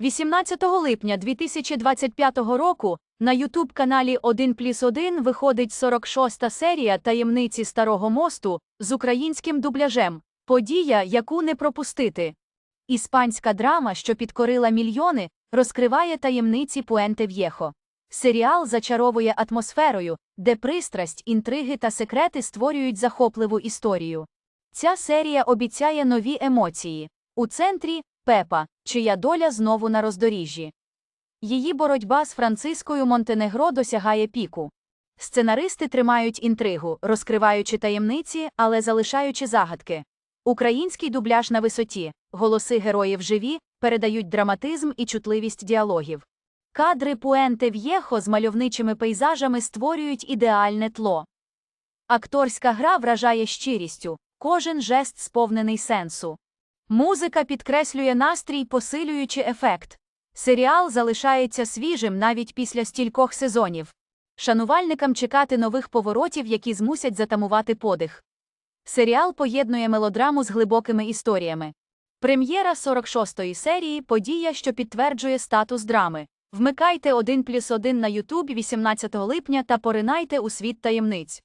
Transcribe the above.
18 липня 2025 року на ютуб-каналі 1 плюс 1 виходить 46-та серія таємниці Старого мосту з українським дубляжем. Подія, яку не пропустити. Іспанська драма, що підкорила мільйони, розкриває таємниці Пуенте В'єхо. Серіал зачаровує атмосферою, де пристрасть, інтриги та секрети створюють захопливу історію. Ця серія обіцяє нові емоції. У центрі Пепа, чия доля знову на роздоріжжі. Її боротьба з Францискою Монтенегро досягає піку. Сценаристи тримають інтригу, розкриваючи таємниці, але залишаючи загадки. Український дубляж на висоті, голоси героїв живі, передають драматизм і чутливість діалогів. Кадри Пуенте В'єхо з мальовничими пейзажами створюють ідеальне тло. Акторська гра вражає щирістю, кожен жест сповнений сенсу. Музика підкреслює настрій, посилюючи ефект. Серіал залишається свіжим навіть після стількох сезонів. Шанувальникам чекати нових поворотів, які змусять затамувати подих. Серіал поєднує мелодраму з глибокими історіями. Прем'єра 46-ї серії подія, що підтверджує статус драми. Вмикайте 1 плюс 1 на Ютубі 18 липня та поринайте у світ таємниць.